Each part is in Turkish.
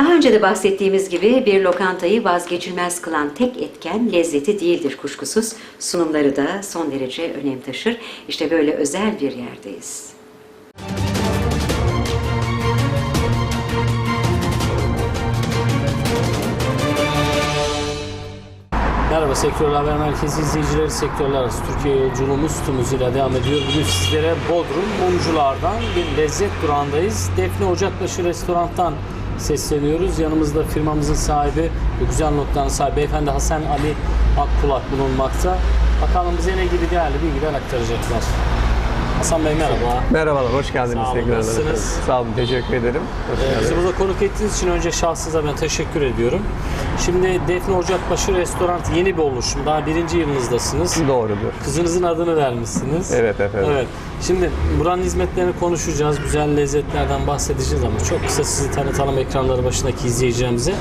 Daha önce de bahsettiğimiz gibi bir lokantayı vazgeçilmez kılan tek etken lezzeti değildir kuşkusuz. Sunumları da son derece önem taşır. İşte böyle özel bir yerdeyiz. Merhaba Sektörler Haber Merkezi izleyicileri sektörler arası Türkiye yolculuğumuz hızıyla devam ediyor. Bugün sizlere Bodrum Mumcular'dan bir lezzet durağındayız. Defne Ocakbaşı Restoran'tan sesleniyoruz. Yanımızda firmamızın sahibi, güzel noktanın sahibi beyefendi Hasan Ali Akkulak bulunmakta. Bakalım bize ne gibi değerli bilgiler aktaracaklar. Hasan Bey merhaba. Merhabalar, hoş geldiniz Sağ olun, tekrar. nasılsınız? Sağ olun, teşekkür ederim. Hoş Ee, geldiniz. Bizi burada konuk ettiğiniz için önce şahsınıza ben teşekkür ediyorum. Şimdi Defne Ocakbaşı Restoran yeni bir oluşum. Daha birinci yılınızdasınız. Doğrudur. Kızınızın adını vermişsiniz. Evet efendim. Evet. Şimdi buranın hizmetlerini konuşacağız. Güzel lezzetlerden bahsedeceğiz ama çok kısa sizi tanıtalım ekranları başındaki izleyicilerimize.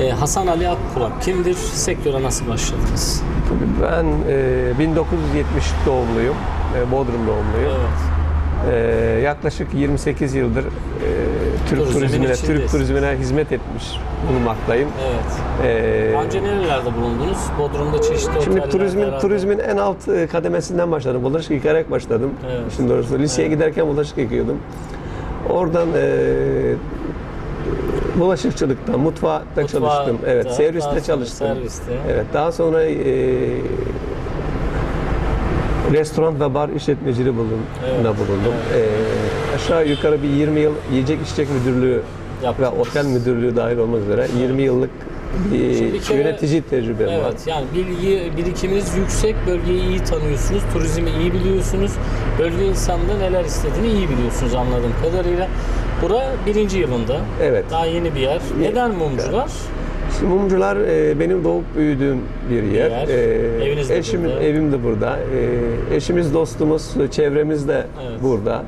Ee, Hasan Ali Akkulak kimdir? Sektöre nasıl başladınız? Ben e, 1970 doğumluyum. E, Bodrum doğumluyum. Evet. E, yaklaşık 28 yıldır e, Türk Turizmin turizmine, içindeyiz. Türk turizmine hizmet etmiş bulunmaktayım. Evet. E, Daha önce nerelerde bulundunuz? Bodrum'da çeşitli Şimdi turizmin herhalde. turizmin en alt e, kademesinden başladım. Bulaşık yıkayarak başladım. Evet. Şimdi doğrusu liseye giderken bulaşık yıkıyordum. Oradan e, bulaşıkçılıkta, mutfakta çalıştım. Evet, da, serviste çalıştım. serviste. Evet, daha sonra e, restoran ve bar işletmeciliği bulundum. Evet, bulundum. E, aşağı yukarı bir 20 yıl yiyecek içecek müdürlüğü Yaptınız. ve otel müdürlüğü dahil olmak üzere 20 yıllık bir kere- yönetici tecrübem var. Evet yani bilgi birikiminiz yüksek, bölgeyi iyi tanıyorsunuz, turizmi iyi biliyorsunuz, bölge insanında neler istediğini iyi biliyorsunuz anladığım kadarıyla. Bura birinci yılında. Evet. Daha yeni bir yer. Neden mumcular? Şimdi Mumcular e, benim doğup büyüdüğüm bir yer. yer. E, Eviniz de eşim, burada. Evim de burada. E, eşimiz, dostumuz, çevremiz de Evet. burada.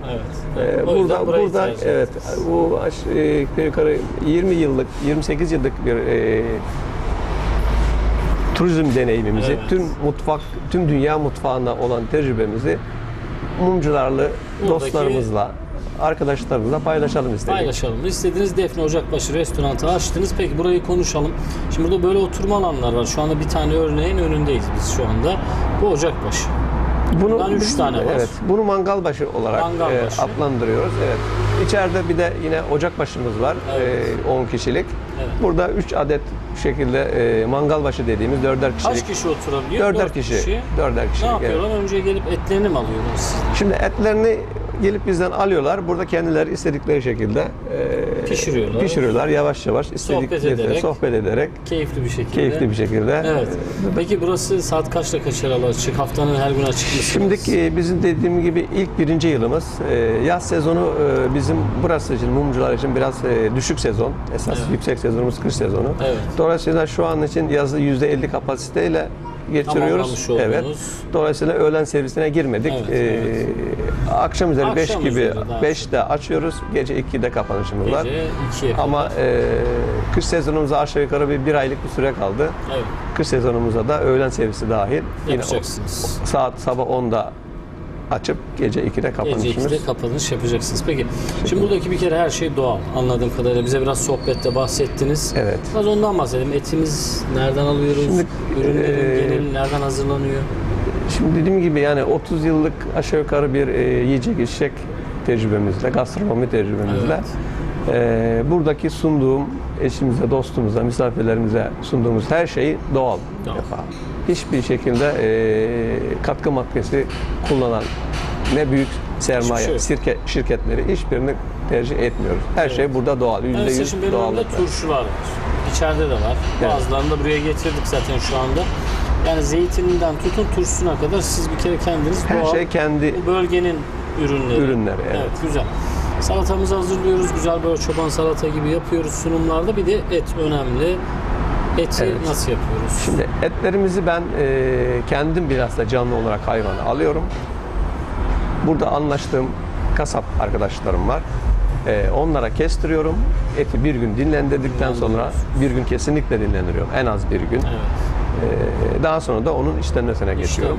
Evet. E, burada, burada evet, bu e, yukarı 20 yıllık, 28 yıllık bir e, turizm deneyimimizi, Evet. tüm mutfak, tüm dünya mutfağında olan tecrübemizi mumcularla, Buradaki- dostlarımızla, arkadaşlarımızla paylaşalım istedik. Paylaşalım. İstediğiniz Defne Ocakbaşı restoranı açtınız. Peki burayı konuşalım. Şimdi burada böyle oturma alanlar var. Şu anda bir tane örneğin önündeyiz biz şu anda. Bu Ocakbaşı. Bunu Bundan üç tane var. Evet. Bunu mangalbaşı olarak Mangalbaşı. e, adlandırıyoruz. Evet. İçeride bir de yine ocakbaşımız var. Evet. E, 10 kişilik. Evet. Burada 3 adet şekilde e, mangalbaşı dediğimiz dörder kişilik. Kaç kişi oturabiliyor? Dörder Dört kişi. Dörder Ne kişilik. evet. yapıyorlar? Önce gelip etlerini mi alıyorlar sizden? Şimdi etlerini gelip bizden alıyorlar. Burada kendileri istedikleri şekilde e, Pişiriyorlar. Pişiriyorlar yavaş yavaş istedikleri ederek. sohbet ederek Keyifli bir şekilde. keyifli bir şekilde. Evet. Peki burası saat kaçta kaç aralığı açık? Haftanın her gün açık mısınız? Şimdi e, bizim dediğim gibi ilk birinci yılımız. E, Yaz sezonu e, bizim burası için, mumcular için biraz e, düşük sezon. Esas Evet. yüksek sezonumuz kış sezonu. Evet. Dolayısıyla şu an için yazı %50 kapasiteyle Tamamlamış Evet. Dolayısıyla öğlen servisine girmedik. Evet, E, evet. Akşam üzeri 5 Akşam gibi üzeri daha 5'te açıyoruz. Gece 2'de kapanışımız var. Gece 2'ye Ama e, kış sezonumuza aşağı yukarı bir, bir aylık bir süre kaldı. Evet. Kış sezonumuza da öğlen servisi dahil. Yine o- Yapacaksınız. saat sabah 10'da açıp gece 2'de Gece kapanışımız. 2'de kapanış yapacaksınız. Peki şimdi buradaki bir kere her şey doğal. Anladığım kadarıyla bize biraz sohbette bahsettiniz. Evet. Biraz ondan bahsedelim. Etimiz nereden alıyoruz? Şimdi, Ürünlerin e, geneli nereden hazırlanıyor? Şimdi dediğim gibi yani 30 yıllık aşağı yukarı bir e, yiyecek içecek tecrübemizle, gastronomi tecrübemizle e, buradaki sunduğum eşimize, dostumuza, misafirlerimize sunduğumuz her şey doğal. Doğal. defa. Hiçbir şekilde e, katkı maddesi kullanan ne büyük sermaye, şey sirke, şirketleri hiçbirini tercih etmiyoruz. Her şey burada doğal, Yani mesela şimdi %100 benim önümde doğallıkla. turşular var. İçeride de var. Evet. Bazılarını da buraya getirdik zaten şu anda. Yani zeytininden tutun turşusuna kadar siz bir kere kendiniz Her doğal şey kendi bu bölgenin ürünleri. Ürünleri, evet. güzel. Salatamızı hazırlıyoruz. Güzel böyle çoban salata gibi yapıyoruz sunumlarda. Bir de et önemli. Eti Evet. nasıl yapıyoruz? Şimdi etlerimizi ben e, kendim biraz da canlı olarak hayvanı alıyorum. Burada anlaştığım kasap arkadaşlarım var. E, onlara kestiriyorum. Eti bir gün dinlendirdikten sonra bir gün kesinlikle dinlendiriyorum. En az bir gün. Evet. E, daha sonra da onun işlenmesine geçiyorum.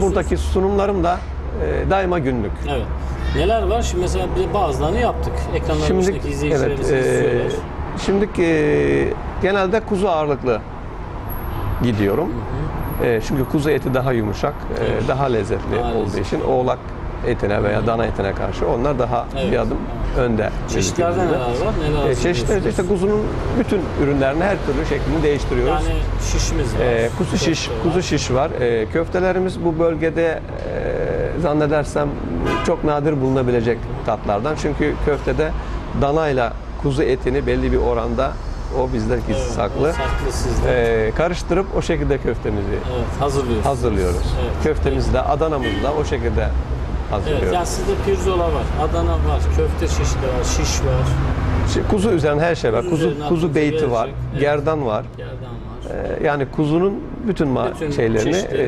Buradaki sunumlarım da e, daima günlük. Evet. Neler var? Şimdi mesela bazılarını yaptık. Ekranların Şimdi izleyicilerimiz evet, e, izliyorlar. Şimdi e, genelde kuzu ağırlıklı gidiyorum. E, çünkü kuzu eti daha yumuşak, e, daha lezzetli Daha olduğu lezzetli. için oğlak etine veya dana etine karşı onlar daha Evet. bir adım önde. Çeşitlerde gözüküyor neler var? Neler E, hazırlıyorsunuz? işte kuzunun bütün ürünlerini her türlü şeklini değiştiriyoruz. Yani şişimiz var. Ee, kuzu şiş, köfte var. kuzu şiş var. Ee, köftelerimiz bu bölgede e, zannedersem çok nadir bulunabilecek tatlardan. Çünkü köftede danayla kuzu etini belli bir oranda o bizde gizli Evet, saklı. saklı sizde. Ee, karıştırıp o şekilde köftemizi Evet, hazırlıyorsunuz. hazırlıyoruz. Evet. Köftemizi de Adana'mızı da o şekilde hazırlıyoruz. Evet, yani sizde pirzola var, Adana var, köfte çeşidi var, şiş var, Şimdi kuzu üzerine her şey var. Kuzu Kuzu kuzu beyti var, gelecek. Evet. gerdan var. gerdan var. Ee, yani kuzunun bütün, Bütün şeylerini çeşitleri.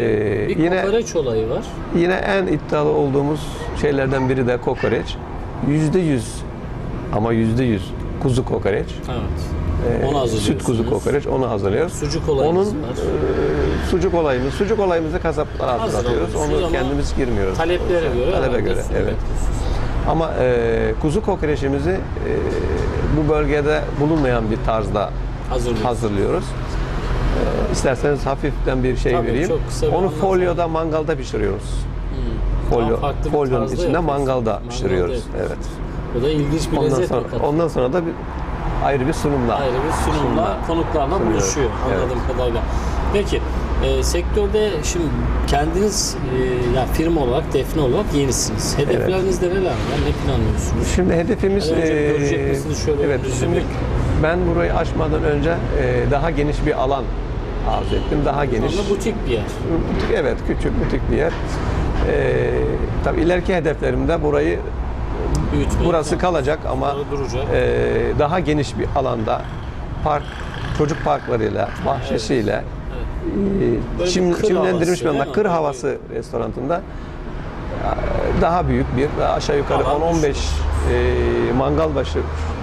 e, bir yine kokoreç olayı var. Yine en iddialı olduğumuz şeylerden biri de kokoreç. Yüzde yüz ama yüzde yüz kuzu kokoreç. Evet. Ee, Onu hazırlıyorsunuz. Süt kuzu kokoreç onu hazırlıyoruz. Sucuk olayımız Onun var. e, sucuk olayımız, sucuk olayımızı kasaplara hazırlatıyoruz. alıyorsunuz Onu ama kendimiz girmiyoruz. Taleplere göre. Talebe herhalde göre, evet. Ama e, kuzu kokoreçimizi e, bu bölgede bulunmayan bir tarzda Hazırlıyorsunuz. hazırlıyoruz. E, isterseniz hafiften bir şey Tabii, vereyim. çok kısa bir Onu anlat. folyoda mangalda pişiriyoruz. Hmm. Folyo, Daha farklı bir folyonun tarzda içinde yapıyorsunuz. mangalda Mangalda pişiriyoruz. yapıyorsunuz. Evet. O da ilginç bir Ondan lezzet sonra, ondan sonra da bir ayrı bir sunumla. ayrı bir sunumla konuklarla sunuyoruz. buluşuyor anladığım kadarıyla. Peki e, sektörde şimdi kendiniz e, ya firma olarak Defne olarak yenisiniz. Hedeflerinizde neler var? Ne planlıyorsunuz? Şimdi hedefimiz Hani önce görecek misiniz şöyle evet şimdi bir- ben burayı açmadan önce eee, daha geniş bir alan arzu ettim. Daha geniş. Ama butik bir yer. Butik, evet küçük butik bir yer. Eee tabii ileriki hedeflerimde burayı Büyütmek. burası kalacak ama eee, daha geniş bir alanda park çocuk parklarıyla, bahçesiyle eee, Böyle çim, kır çimlendirilmiş havası, bir değil kır havası restorantında eee, daha büyük bir aşağı yukarı Alan 10-15 eee mangal başı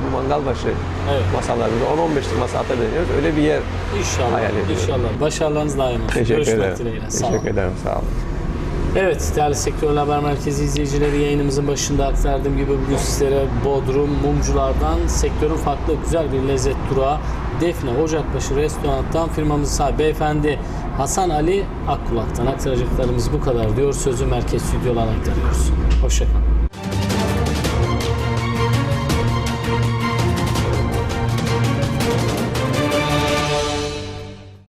bu mangal başı Evet. masalarında 10-15 masa atabiliyoruz. Öyle bir yer İnşallah. hayal ediyorum. İnşallah. Başarılarınız daim olsun. teşekkür Görüşmek ederim. dileğiyle. Sağ. Teşekkür ederim. Sağ olun. Evet değerli Sektörel Haber Merkezi izleyicileri yayınımızın başında aktardığım gibi bugün sizlere Bodrum Mumculardan sektörün farklı güzel bir lezzet durağı Defne Ocakbaşı Restoran'tan firmamızın sahibi beyefendi Hasan Ali Akkulak'tan aktaracaklarımız bu kadar diyor. Sözü Merkez Stüdyo'dan aktarıyoruz. Hoşçakalın.